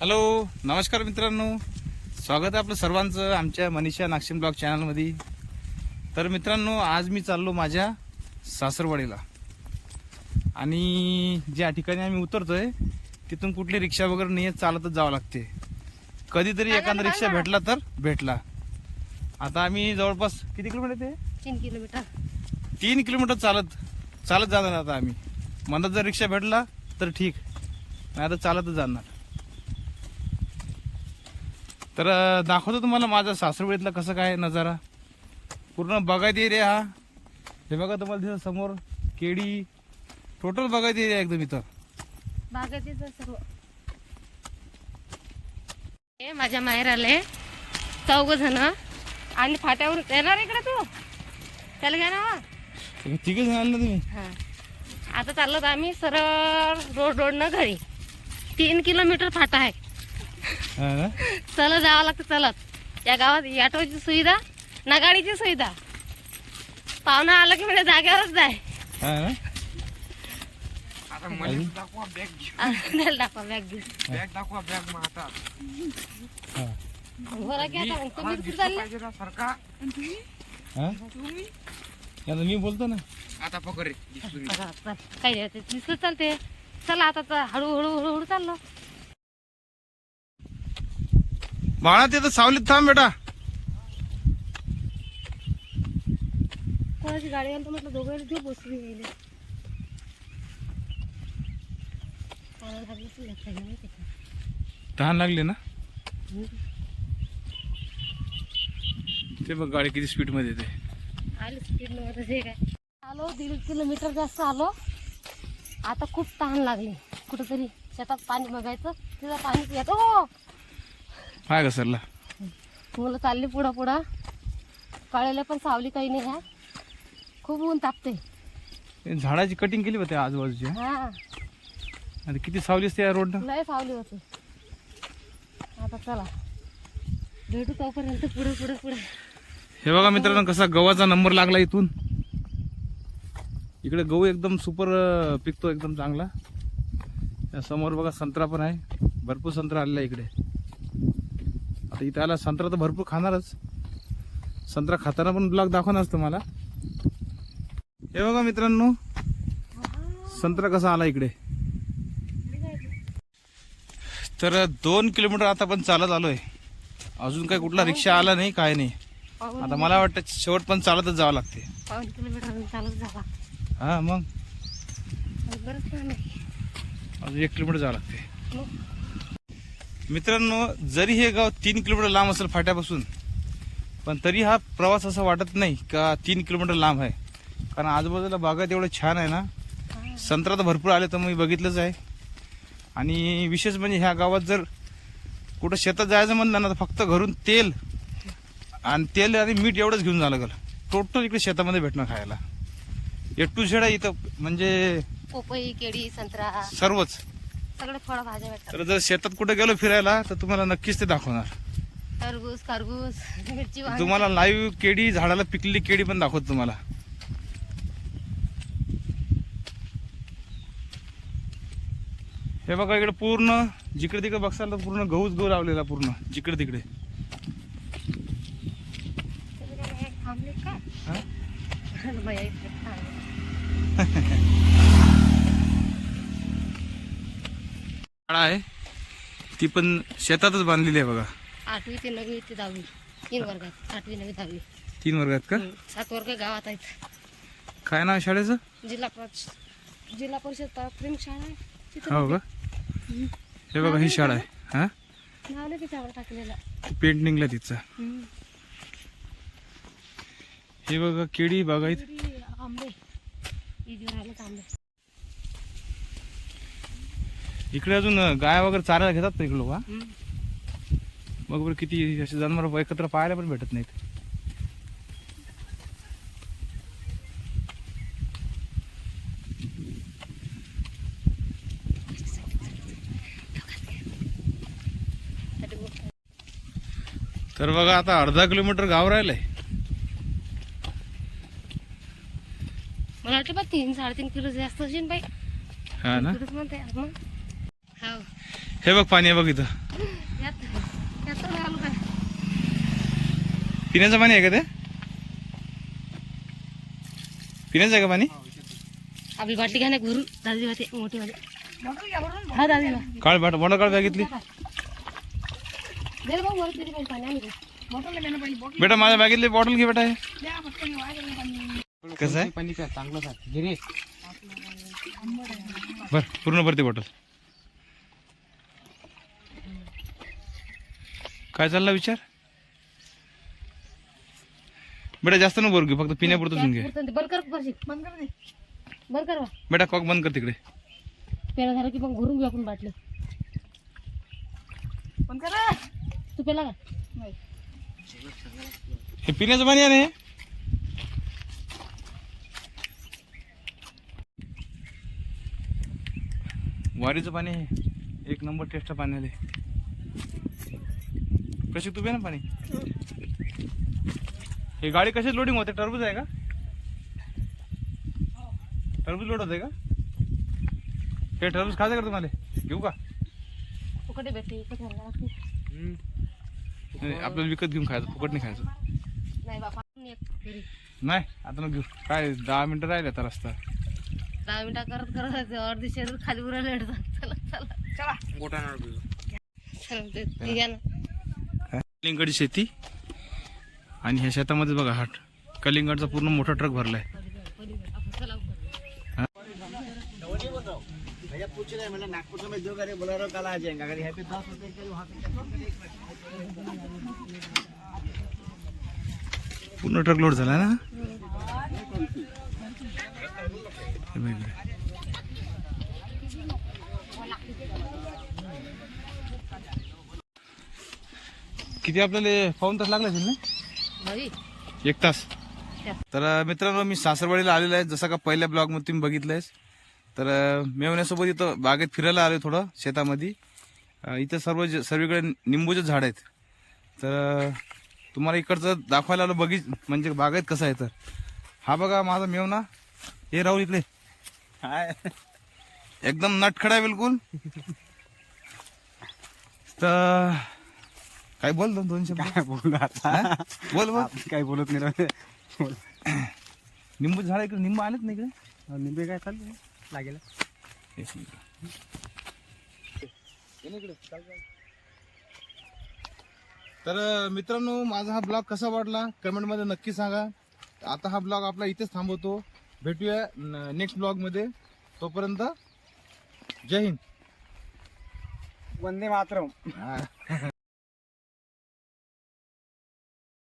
Hello नमस्कार मित्रांनो. स्वागत आहे आपलं सर्वांचं आमच्या मनीषा नागशिम ब्लॉग चॅनलमध्ये. तर मित्रांनो आज मी चाललो माझ्या सासरवाडीला. आणि ज्या ठिकाणी आम्ही उतरतोय तिथून कुठली रिक्षा वगैरे नाही आहे, चालतच जावं लागते. कधीतरी एखादा रिक्षा भेटला तर भेटला. आता आम्ही जवळपास किती किलोमीटर ते? तीन किलोमीटर. तीन किलोमीटर चालत चालत जाणार आता आम्ही. मनात जर रिक्षा भेटला तर ठीक नाही आता चालतच जाणार. तर दाखवतो तुम्हाला माझा सासरवेळीतला कसं काय नजारा. पूर्ण बघायचा एरिया हा. हे बघा तुम्हाला तिथं समोर केळी टोटल बघायचा एरिया एकदम इथं. बागाचे सर्व हे. माझ्या माहेर आले. चौघ जण. आणि फाट्यावरून येणार इकडे तू? त्याला घ्या ना तिघे जण ना तुम्ही? हा. आता चाललो आम्ही सरळ रोड रोडनं घरी. तीन किलोमीटर फाटा आहे. हा? चलत जावं लागतं चलत. या गावात ऑटोची सुविधा ना गाडीची सुविधा. पाहुणा आला की म्हणजे जागेवरच जाय. हा दाखवा बॅग घेऊन. हा. हा? आता. मी बोलतो ना. आता पकड चला, चल. दिसलं चालते चला आता तर हळूहळू हळूहळू चाललो. बाळा तिथं सावलीत थांब बेटा. कोणाची गाडी आली तर म्हटलं दोघं घेऊ बसली गेले. हात बसून घातला की माहिती का? तहान लागली ना? ते बघ गाडी किती स्पीडमध्ये येते. आली स्पीडमध्ये हे काय. आलो दीड किलोमीटर जास्त आलो. आता खूप तहान लागली. कुठंतरी शेतात पाणी बघायचं. तिथं पाणी येतो. हो काय घसरला मुलं चालली पुढं पुढं. कळलेलं पण सावली काही नाही ह्या. खूप ऊन तापते झाडाची कटिंग केली होती आजूबाजूची हा? आणि किती सावली असते या रोडनं लय सावली होती. आता चला. भेटू तोपर्यंत पुढे पुढे पुढे. हे बघा मित्रांनो कसा गव्हाचा नंबर लागला इथून. इकडे गहू एकदम सुपर अं, पिकतो एकदम चांगला. या समोर बघा संत्रा पण आहे. भरपूर संत्रा आलेला आहे इकडे. आता इथे आला संत्रा तर भरपूर खाणारच. संत्रा खाताना पण ब्लॉग दाखवणार तुम्हाला हे बघा मित्रांनो संत्रा कसा आला इकडे? तर दोन किलोमीटर आता पण चालत आलोय. अजून काही कुठला रिक्षा आला नाही काय नाही. आता मला वाटतं शेवट पण चालतच जावं लागते. हा मग. अजून एक किलोमीटर जावं लागते. मग मित्रांनो जरी हे गाव तीन किलोमीटर लांब असेल फाट्यापासून पण तरी हा प्रवास असं वाटत नाही का तीन किलोमीटर लांब आहे? कारण आजूबाजूला बागा तेवढं छान आहे ना. संत्रा तर भरपूर आले तर मी बघितलंच आहे. आणि विशेष म्हणजे ह्या गावात जर कुठं शेतात जायचं म्हणलं ना तर फक्त घरून तेल आणि तेल आणि मीठ एवढंच घेऊन जावं लागलं. टोटल इकडे शेतामध्ये भेटणं खायला. ए टू झेड आहे इथं म्हणजे पोपई केळी संत्रा. सर्वच. सगळे फळं भाज्या भेटतात तर जर शेतात कुठे गेलो फिरायला तर तुम्हाला नक्कीच ते दाखवणार टरबूज खरबूज मिरची वांगी. तुम्हाला लाईव्ह केळी झाडाला पिकलेली केळी पण दाखवतो तुम्हाला हे बघा इकडे पूर्ण जिकडे तिकडे बघसाल तर पूर्ण गहूच गहू लावलेला पूर्ण जिकडे तिकडे हा? इकडे थांबले. शाळा आहे. ती पण शेतातच बांधलेली आहे बघा. आठवी ते नववी ते दहावी. तीन वर्गात. आठवी नववी दहावी. तीन वर्गात का? हम्म. सात वर्ग गावात आहेत. काय नाव आहे शाळेचं? जिल्हा परिषद जिल्हा परिषद प्राथमिक शाळा आहे. तिथं हो का? हे बघा ही शाळा आहे. हा? नाव नाही त्याच्यावर टाकलेलं. पेंटिंगला तिचं हम्म. हे बघा केळी बागायत आंबे. इकडे अजून गाय वगैरे चारायला घेतात ना इकडे लोक. मग बरं किती असे जनावर एकत्र पाहायला पण भेटत नाहीत. तर बघा आता अर्धा किलोमीटर गाव राहिलंय. मला वाटलं बा तीन साडेतीन किलो जास्त असेल बाई. हा ना? म्हणते हो. हे बघ पाणी आहे बघ इथं. पिण्याचं पाणी आहे का ते? पिण्याचं आहे का पाणी? आपली बाटली घ्या ना घरून दादी होते मोठी हा दादी बा. काळ बाट मोठा काळ आम्ही. घेऊ. बेटा माझ्या बॅगेतली बॉटल घे बेटा. हे. कसं आहे? पाणी चांगलं बर पूर्ण भरते बॉटल काय चालला विचार? बेटा जास्त नको बरं घेऊ फक्त पिण्यापुरतं घेऊन घे. बंद कर बंद कर बंद कर. बेटा कॉक बंद कर तिकडे. पेला झालं की मग घरून घेऊ आपण बाटलं. तू पेला का? हे पिण्याचं पाणी आहे ना हे. वारीचं पाणी आहे. एक नंबर टेस्ट पाणी आले कशी तू पे ना पाणी? हे गाडी कशी लोडिंग होते? टरबूज आहे का? टरबूज लोड होते का? हे टरबूज खायचं का तुम्हाला? घेऊ का? फुकटे भेटते आपल्याला विकत घेऊन खायचं फुकट नाही खायचं. नाही बापा एक घरी. नाही आता घेऊ. काय दहा मिनिटं राहिले आता रस्ता. दहा मिनिटं करत करत अर्धी शरीर खाली उरायला चला चला. गोटा चला घ्या ना. कलिंगड शेती आणि ह्या शेतामध्ये बघा हा कलिंगडचा पूर्ण मोठा ट्रक भरलाय. पूर्ण ट्रक लोड झाला पूछ ना मैंने नागपुर में दो गाड़ी बोलेरो कल आ जाएंगे अगर यहाँ पे दस होते हैं वहाँ पे पूर्ण ट्रक लोड झाला ना हे बघ इकडे. किती आपल्याला पाऊन तास लागला असेल ना? भाई. एक तास. तर अं, मित्रांनो मी सासरवाडीला आलेलो आहे. जसं का पहिल्या ब्लॉगमध्ये तुम्ही बघितलंयस. तर अं, मेवण्यासोबत इथं बागेत फिरायला आलोय थोडं शेतामध्ये. अं, इथं सर्व ज- सर्वीकडे निंबूचे झाड आहेत. तर अं, तुम्हाला इकडचं दाखवायला आलो बघित म्हणजे बागेत कसं आहे तर. हा बघा माझा मेवना हे राहुल इकडे. हाय. एकदम नटखडा आहे बिलकुल. तर काय बोल दोन दोन शब्द? काय बोलू आता? बोल बोल. काही बोलत नाही. बोल. निंबू झाड इकडे निंबू आलेत ना इकडे? निंबे काय चालू लागेल. तर मित्रांनो माझा हा ब्लॉग कसा वाटला? कमेंटमध्ये नक्की सांगा. आता हा ब्लॉग आपला इथेच थांबवतो. भेटूया नेक्स्ट ब्लॉगमध्ये. तोपर्यंत जय हिंद. वंदे मातरम. हा.